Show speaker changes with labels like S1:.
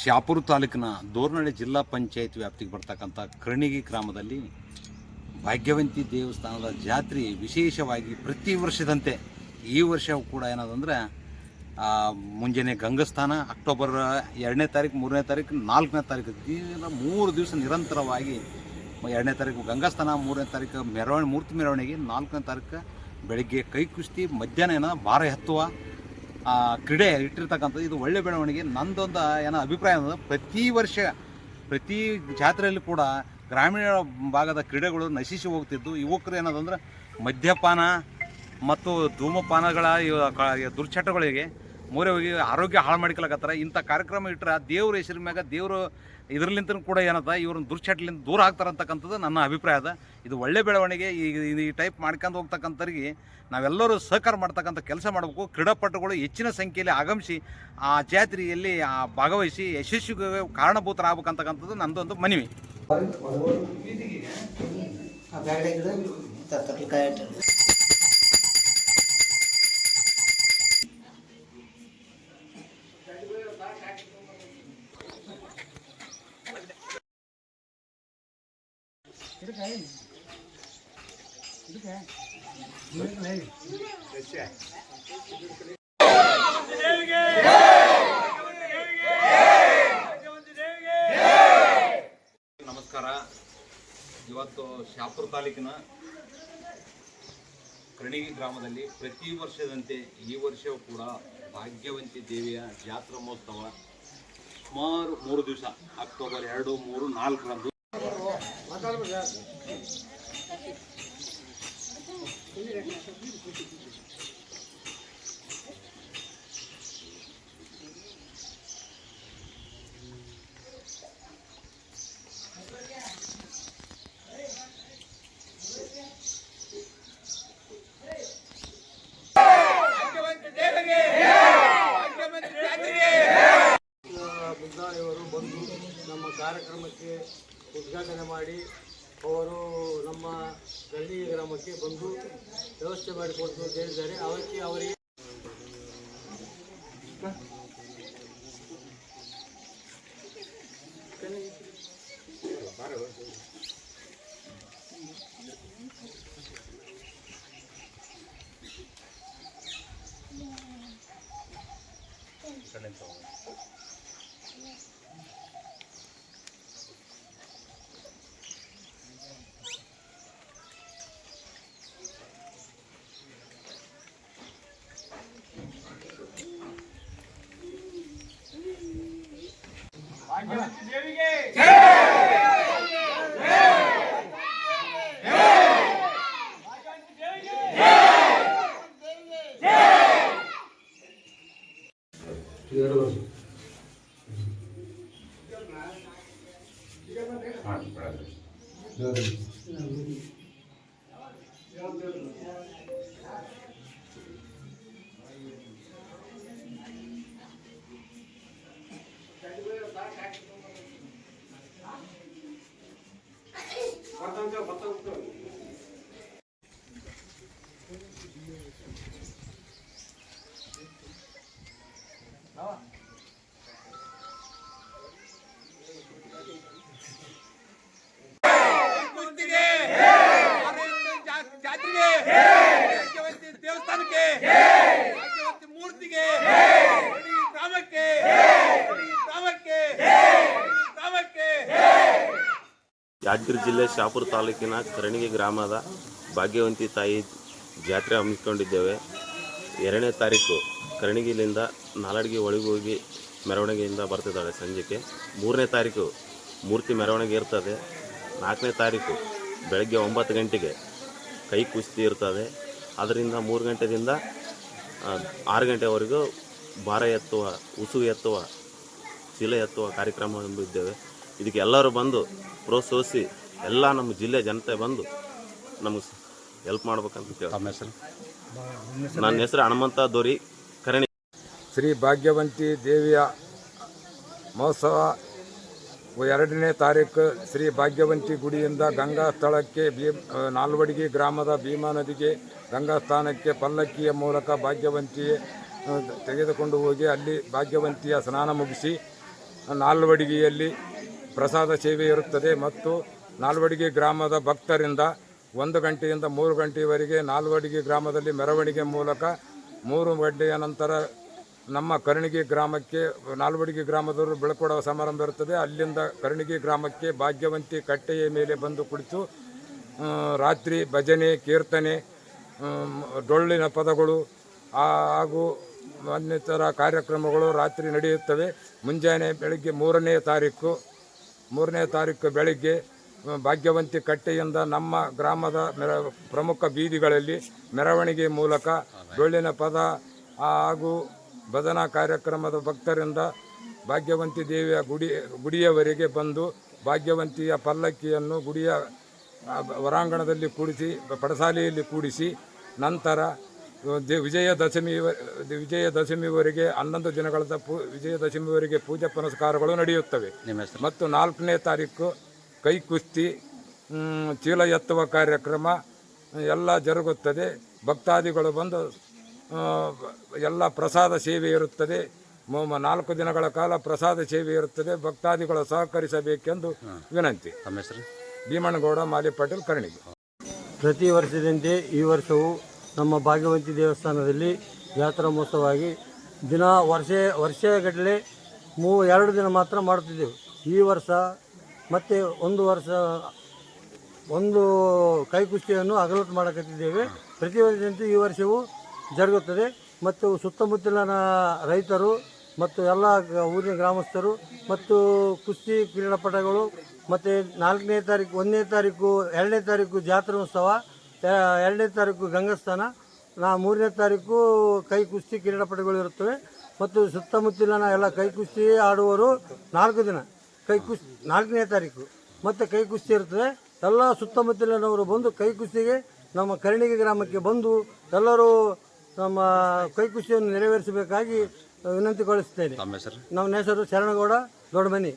S1: ಶಾಪುರ ತಾಲೂಕಿನ ದೋರ್ನಳ್ಳಿ ಜಿಲ್ಲಾ ಪಂಚಾಯತ್ ವ್ಯಾಪ್ತಿಗೆ ಬರ್ತಕ್ಕಂಥ ಕರ್ಣಿಗಿ ಗ್ರಾಮದಲ್ಲಿ ಭಾಗ್ಯವಂತಿ ದೇವಸ್ಥಾನದ ಜಾತ್ರೆ ವಿಶೇಷವಾಗಿ ಪ್ರತಿ ವರ್ಷದಂತೆ ಈ ವರ್ಷವೂ ಕೂಡ ಏನದಂದ್ರೆ ಮುಂಜಾನೆ ಗಂಗಸ್ಥಾನ, ಅಕ್ಟೋಬರ್ ಎರಡನೇ ತಾರೀಕು, ಮೂರನೇ ತಾರೀಕು, ನಾಲ್ಕನೇ ತಾರೀಕು, ದಿನ ಮೂರು ದಿವಸ ನಿರಂತರವಾಗಿ ಎರಡನೇ ತಾರೀಕು ಗಂಗಾಸ್ಥಾನ, ಮೂರನೇ ತಾರೀಕು ಮೆರವಣಿ ಮೂರ್ತಿ ಮೆರವಣಿಗೆ, ನಾಲ್ಕನೇ ತಾರೀಕು ಬೆಳಗ್ಗೆ ಕೈ ಕುಸ್ತಿ, ಮಧ್ಯಾಹ್ನ ಭಾರ ಎತ್ತುವ ಆ, ಕ್ರೀಡೆ ಇಟ್ಟಿರ್ತಕ್ಕಂಥದ್ದು ಇದು ಒಳ್ಳೆ ಬೆಳವಣಿಗೆ. ನಂದೊಂದು ಏನೋ ಅಭಿಪ್ರಾಯ ಅನ್ನೋದು ಪ್ರತಿ ವರ್ಷ ಪ್ರತಿ ಜಾತ್ರೆಯಲ್ಲಿ ಕೂಡ ಗ್ರಾಮೀಣ ಭಾಗದ ಕ್ರೀಡೆಗಳು ನಶಿಸಿ ಹೋಗ್ತಿದ್ದು. ಯುವಕರು ಏನದಂದ್ರೆ ಮದ್ಯಪಾನ ಮತ್ತು ಧೂಮಪಾನಗಳ ದುರ್ಚಟಗಳಿಗೆ ಮೊರೆ ಹೋಗಿ ಆರೋಗ್ಯ ಹಾಳು ಮಾಡ್ಕೊಳಕತ್ತಾರ. ಇಂಥ ಕಾರ್ಯಕ್ರಮ ಇಟ್ಟರೆ ದೇವ್ರ ಹೆಸರಿನ ಮ್ಯಾಗ ದೇವರು ಇದರ್ಲಿಂತ ಕೂಡ ಏನದ, ಇವ್ರನ್ನ ದುರ್ಚಟ್ಲಿಂದ ದೂರ ಆಗ್ತಾರಂತಕ್ಕಂಥದ್ದು ನನ್ನ ಅಭಿಪ್ರಾಯ ಅದ. ಇದು ಒಳ್ಳೆ ಬೆಳವಣಿಗೆ, ಈ ಈ ಟೈಪ್ ಮಾಡ್ಕೊಂಡು ಹೋಗ್ತಕ್ಕಂಥವ್ರಿಗೆ ನಾವೆಲ್ಲರೂ ಸಹಕಾರ ಮಾಡ್ತಕ್ಕಂಥ ಕೆಲಸ ಮಾಡಬೇಕು. ಕ್ರೀಡಾಪಟುಗಳು ಹೆಚ್ಚಿನ ಸಂಖ್ಯೆಯಲ್ಲಿ ಆಗಮಿಸಿ ಆ ಜಾತ್ರೆಯಲ್ಲಿ ಭಾಗವಹಿಸಿ ಯಶಸ್ವಿಗೆ ಕಾರಣಭೂತರಾಗಬೇಕಂತಕ್ಕಂಥದ್ದು ನಂದೊಂದು ಮನವಿ. ನಮಸ್ಕಾರ. ಇವತ್ತು ಶಾಪುರ ತಾಲೂಕಿನ ಕಣಿಗಿ ಗ್ರಾಮದಲ್ಲಿ ಪ್ರತಿ ವರ್ಷದಂತೆ ಈ ವರ್ಷವೂ ಕೂಡ ಭಾಗ್ಯವಂತಿ ದೇವಿಯ ಜಾತ್ರಾ ಮಹೋತ್ಸವ. ಸುಮಾರು ಮೂರು ದಿವಸ, ಅಕ್ಟೋಬರ್ ಎರಡು, ಮೂರು, ನಾಲ್ಕರಂದು
S2: ಮುದ್ದಾಳಿಯವರು ಬಂದು ನಮ್ಮ ಕಾರ್ಯಕ್ರಮಕ್ಕೆ ಉದ್ಘಾಟನೆ ಮಾಡಿ ಅವರು ನಮ್ಮ ಗಳ್ಳಿ ಗ್ರಾಮಕ್ಕೆ ಬಂದು ವ್ಯವಸ್ಥೆ ಮಾಡಿಕೊಡ್ತು ಅಂತ ಹೇಳಿದ್ದಾರೆ. ಅವಕ್ಕೆ ಅವರಿಗೆ
S3: ದೇವಿಗೆ Thank you.
S4: ಯಾದಗಿರಿ ಜಿಲ್ಲೆ ಶಾಪುರ ತಾಲೂಕಿನ ಕರಣಿಗೆ ಗ್ರಾಮದ ಭಾಗ್ಯವಂತಿ ತಾಯಿ ಜಾತ್ರೆ ಹಮ್ಮಿಕೊಂಡಿದ್ದೇವೆ. ಎರಡನೇ ತಾರೀಕು ಕರಣಿಗಿಲಿಂದ ನಾಲಡ್ಗಿ ಒಳಗೆ ಹೋಗಿ ಮೆರವಣಿಗೆಯಿಂದ ಬರ್ತಿದ್ದಾಳೆ ಸಂಜೆಗೆ. ಮೂರನೇ ತಾರೀಕು ಮೂರ್ತಿ ಮೆರವಣಿಗೆ ಇರ್ತದೆ. ನಾಲ್ಕನೇ ತಾರೀಕು ಬೆಳಗ್ಗೆ ಒಂಬತ್ತು ಗಂಟೆಗೆ ಕೈ ಕುಸ್ತಿ ಇರ್ತದೆ. ಅದರಿಂದ ಮೂರು ಗಂಟೆಯಿಂದ ಆರು ಗಂಟೆವರೆಗೂ ಭಾರ ಎತ್ತುವ ಉಸು ಎತ್ತುವ ಶಿಲೆ ಎತ್ತುವ ಕಾರ್ಯಕ್ರಮ ಹೊಂದಿದ್ದೇವೆ ಇದಕ್ಕೆ ಎಲ್ಲರೂ ಬಂದು ಪ್ರೋತ್ಸಾಹಿಸಿ ಎಲ್ಲ ನಮ್ಮ ಜಿಲ್ಲೆ ಜನತೆ ಬಂದು ನಮಗೆ ಹೆಲ್ಪ್ ಮಾಡ್ಬೇಕಂತ ಕೇಳಿ ನನ್ನ ಹೆಸರು ಹನುಮಂತ ದೊರಿ.
S5: ಶ್ರೀ ಭಾಗ್ಯವಂತಿ ದೇವಿಯ ಮಹೋತ್ಸವ ಎರಡನೇ ತಾರೀಕು ಶ್ರೀ ಭಾಗ್ಯವಂತಿ ಗುಡಿಯಿಂದ ಗಂಗಾ ಸ್ಥಳಕ್ಕೆ ಭೀಮ್ ನಾಲ್ವಡಿಗೆ ಗ್ರಾಮದ ಭೀಮಾ ನದಿಗೆ ಗಂಗಾ ಸ್ಥಾನಕ್ಕೆ ಪಲ್ಲಕ್ಕಿಯ ಮೂಲಕ ಭಾಗ್ಯವಂತಿ ತೆಗೆದುಕೊಂಡು ಹೋಗಿ ಅಲ್ಲಿ ಭಾಗ್ಯವಂತಿಯ ಸ್ನಾನ ಮುಗಿಸಿ ನಾಲ್ವಡಿಗೆಯಲ್ಲಿ ಪ್ರಸಾದ ಸೇವೆ ಇರುತ್ತದೆ ಮತ್ತು ನಾಲ್ವಡಿಗೆ ಗ್ರಾಮದ ಭಕ್ತರಿಂದ ಒಂದು ಗಂಟೆಯಿಂದ ಮೂರು ಗಂಟೆಯವರೆಗೆ ನಾಲ್ವಡಿಗೆ ಗ್ರಾಮದಲ್ಲಿ ಮೆರವಣಿಗೆ ಮೂಲಕ ಮೂರು ಗಂಟೆಯ ನಂತರ ನಮ್ಮ ಕರ್ಣಿಗೆ ಗ್ರಾಮಕ್ಕೆ, ನಾಲ್ವಡಿಗೆ ಗ್ರಾಮದವರು ಬೆಳಕೊಡುವ ಸಮಾರಂಭ ಇರುತ್ತದೆ ಅಲ್ಲಿಂದ ಕರ್ಣಿಗೆ ಗ್ರಾಮಕ್ಕೆ ಭಾಗ್ಯವಂತಿ ಕಟ್ಟೆಯ ಮೇಲೆ ಬಂದು ಕುಳಿತು ರಾತ್ರಿ ಭಜನೆ, ಕೀರ್ತನೆ ಡೊಳ್ಳಿನ ಪದಗಳು ಹಾಗೂ ಇನ್ನಿತರ ಕಾರ್ಯಕ್ರಮಗಳು ರಾತ್ರಿ ನಡೆಯುತ್ತವೆ. ಮುಂಜಾನೆ ಬೆಳಗ್ಗೆ ಮೂರನೇ ತಾರೀಕು ಮೂರನೇ ತಾರೀಕು ಬೆಳಗ್ಗೆ ಭಾಗ್ಯವಂತಿ ಕಟ್ಟೆಯಿಂದ ನಮ್ಮ ಗ್ರಾಮದ ಮೆರ, ಪ್ರಮುಖ ಬೀದಿಗಳಲ್ಲಿ ಮೆರವಣಿಗೆ ಮೂಲಕ ಡೊಳ್ಳಿನ ಪದ ಹಾಗೂ ಭಜನಾ ಕಾರ್ಯಕ್ರಮದ ಭಕ್ತರಿಂದ ಭಾಗ್ಯವಂತಿ ದೇವಿಯ ಗುಡಿ ಗುಡಿಯವರೆಗೆ ಬಂದು ಭಾಗ್ಯವಂತಿಯ ಪಲ್ಲಕ್ಕಿಯನ್ನು ಗುಡಿಯ ಹೊರಾಂಗಣದಲ್ಲಿ ಕೂಡಿಸಿ ಪಡಸಾಲೆಯಲ್ಲಿ ಕೂಡಿಸಿ ನಂತರ ವಿಜಯದಶಮಿ ವಿಜಯದಶಮಿವರೆಗೆ ಹನ್ನೊಂದು ದಿನಗಳ ಪೂ ವಿಜಯದಶಮಿವರೆಗೆ ಪೂಜೆ ಪುನಸ್ಕಾರಗಳು ನಡೆಯುತ್ತವೆ. ಮತ್ತು ನಾಲ್ಕನೇ ತಾರೀಕು ಕೈ ಕುಸ್ತಿ ಚೀಲ ಎತ್ತುವ ಕಾರ್ಯಕ್ರಮ ಎಲ್ಲ ಜರುಗುತ್ತದೆ. ಭಕ್ತಾದಿಗಳು ಬಂದು ಎಲ್ಲ ಪ್ರಸಾದ ಸೇವೆ ಇರುತ್ತದೆ. ನಾಲ್ಕು ದಿನಗಳ ಕಾಲ ಪ್ರಸಾದ ಸೇವೆ ಇರುತ್ತದೆ. ಭಕ್ತಾದಿಗಳು ಸಹಕರಿಸಬೇಕೆಂದು ವಿನಂತಿ.
S1: ತಮ್ಮ ಹೆಸರು?
S5: ಭೀಮಣ್ಣಗೌಡ ಮಾಲಿ ಪಾಟೀಲ್ ಕರ್ಣಿಗೆ
S2: ಪ್ರತಿ ವರ್ಷದಂತೆ ಈ ವರ್ಷವೂ ನಮ್ಮ ಭಾಗ್ಯವಂತಿ ದೇವಸ್ಥಾನದಲ್ಲಿ ಜಾತ್ರಾ ಮಹೋತ್ಸವವಾಗಿ ದಿನ ವರ್ಷ ವರ್ಷಗಟ್ಟಲೆ ಮೂ ಎರಡು ದಿನ ಮಾತ್ರ ಮಾಡುತ್ತಿದ್ದೆವು. ಈ ವರ್ಷ ಮತ್ತೆ ಒಂದು ವರ್ಷ ಒಂದು ಕೈಕುಸ್ತಿಯನ್ನು ಅಗಲತ್ತು ಮಾಡಕತ್ತಿದ್ದೇವೆ. ಪ್ರತಿ ವರ್ಷದಂತೆ ಈ ವರ್ಷವೂ ಜರುಗುತ್ತದೆ. ಮತ್ತು ಸುತ್ತಮುತ್ತಲಿನ ರೈತರು ಮತ್ತು ಎಲ್ಲ ಊರಿನ ಗ್ರಾಮಸ್ಥರು ಮತ್ತು ಕುಸ್ತಿ ಕ್ರೀಡಾಪಟಗಳು ಮತ್ತು ನಾಲ್ಕನೇ ತಾರೀಕು, ಒಂದನೇ ತಾರೀಕು, ಎರಡನೇ ತಾರೀಕು ಜಾತ್ರಾ ಉತ್ಸವ ಎ- ಎರಡನೇ ತಾರೀಕು ಗಂಗಸ್ಥಾನ, ನಾ ಮೂರನೇ ತಾರೀಕು ಕೈ ಕುಸ್ತಿ ಕ್ರೀಡಾಪಟುಗಳು ಇರುತ್ತವೆ. ಮತ್ತು ಸುತ್ತಮುತ್ತಲಿನ ಎಲ್ಲ ಕೈ ಕುಸ್ತಿ ಆಡುವವರು ನಾಲ್ಕು ದಿನ, ಕೈ ಕುಸ್ತಿ ನಾಲ್ಕನೇ ತಾರೀಕು ಮತ್ತು ಕೈ ಕುಸ್ತಿ ಇರ್ತದೆ ಎಲ್ಲ ಸುತ್ತಮುತ್ತಲಿನವರು ಬಂದು ಕೈ ಕುಸ್ತಿಗೆ ನಮ್ಮ ಕರ್ಣಿಗೆ ಗ್ರಾಮಕ್ಕೆ ಬಂದು ಎಲ್ಲರೂ ನಮ್ಮ ಕೈ ಖುಷಿಯನ್ನು ನೆರವೇರಿಸಬೇಕಾಗಿ ವಿನಂತಿಗೊಳಿಸುತ್ತೇನೆ ನಮ್ಮ ಹೆಸರು ಶರಣಗೌಡ ದೊಡ್ಡಮನಿ.